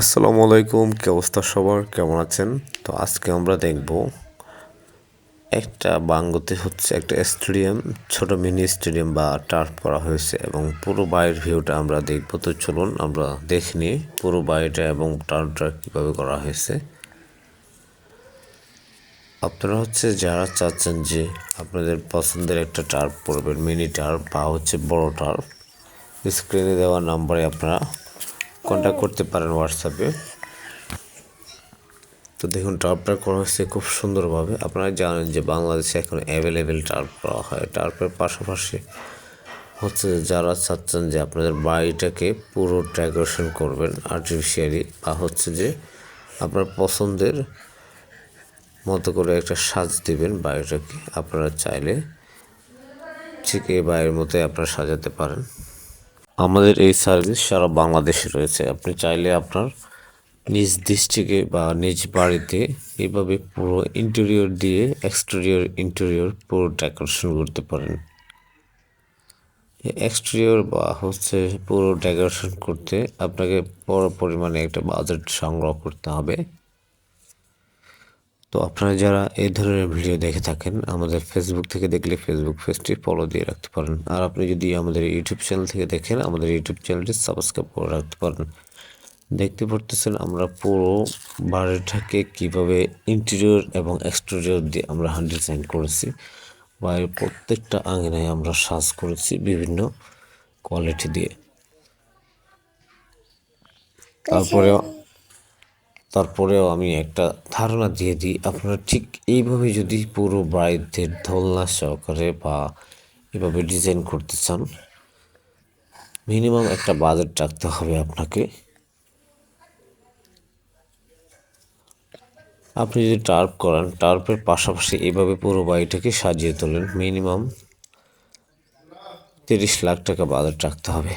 আসসালামু আলাইকুম, কি অবস্থা সবার? কেমন আছেন? তো আজকে আমরা দেখব একটা বাঙ্গতে হচ্ছে একটা স্টেডিয়াম, ছোট মিনি স্টেডিয়াম বা টার্ফ করা হয়েছে এবং পুরো বাইরের ভিউটা আমরা দেখব। তো চলুন আমরা দেখে নিই পুরো বাড়িটা এবং টার্ফটা কীভাবে করা হয়েছে। আপনারা হচ্ছে যারা চাচ্ছেন যে আপনাদের পছন্দের একটা টার্ফ পড়বেন মিনি টার্ফ বা হচ্ছে বড় টার্ফ স্ক্রিনে দেওয়া নাম্বারে আপনারা কন্ট্যাক্ট করতে পারেন হোয়াটসঅ্যাপে তো দেখুন টার্পটা করা হয়েছে খুব সুন্দরভাবে। আপনারা জানেন যে বাংলাদেশে এখন অ্যাভেলেবেল টার্প করা হয়। টার্পের পাশাপাশি হচ্ছে যারা চাচ্ছেন যে আপনাদের বাড়িটাকে পুরো ডেকোরেশন করবেন আর্টিফিশিয়ালি বা হচ্ছে যে আপনার পছন্দের মতো করে একটা সাজ দিবেন বাড়িটাকে, আপনারা চাইলে ঠিক এই বাড়ির মতোই আপনারা সাজাতে পারেন। আমাদের এই সার্ভিস সারা বাংলাদেশে রয়েছে। আপনি চাইলে আপনার নিজ ডিস্ট্রিক্টে বা নিজ বাড়িতে এভাবে পুরো ইন্টেরিয়র দিয়ে এক্সটেরিয়র ইন্টেরিয়র পুরো ডেকোরেশন করতে পারেন। এক্সটেরিয়র বা হচ্ছে পুরো ডেকোরেশন করতে আপনাকে বড় পরিমাণে একটা বাজেট সংগ্রহ করতে হবে। তো আপনারা যারা এই ধরনের ভিডিও দেখে থাকেন আমাদের ফেসবুক থেকে দেখলে ফেসবুক পেজটি ফলো দিয়ে রাখতে পারেন। আর আপনি যদি আমাদের ইউটিউব চ্যানেল থেকে দেখেন আমাদের ইউটিউব চ্যানেলটি সাবস্ক্রাইব করে রাখতে পারেন। দেখতে পারতেছেন আমরা পুরো বাড়িটাকে কীভাবে ইন্টেরিয়র এবং এক্সটেরিয়র দিয়ে আমরা ডিজাইন করেছি। বাইরের প্রত্যেকটা আঙিনায় আমরা সাজ করেছি বিভিন্ন কোয়ালিটি দিয়ে। তারপরে তারপরেও আমি একটা ধারণা দিয়ে দিই, আপনারা ঠিক এইভাবে যদি পুরো বাড়িতে দোলনা সহকারে বা এভাবে ডিজাইন করতে চান মিনিমাম একটা বাজেট রাখতে হবে আপনাকে। আপনি যদি টার্প করান টার্পের পাশাপাশি এইভাবে পুরো বাড়িটাকে সাজিয়ে তোলেন মিনিমাম তিরিশ লাখ টাকা বাজেট রাখতে হবে।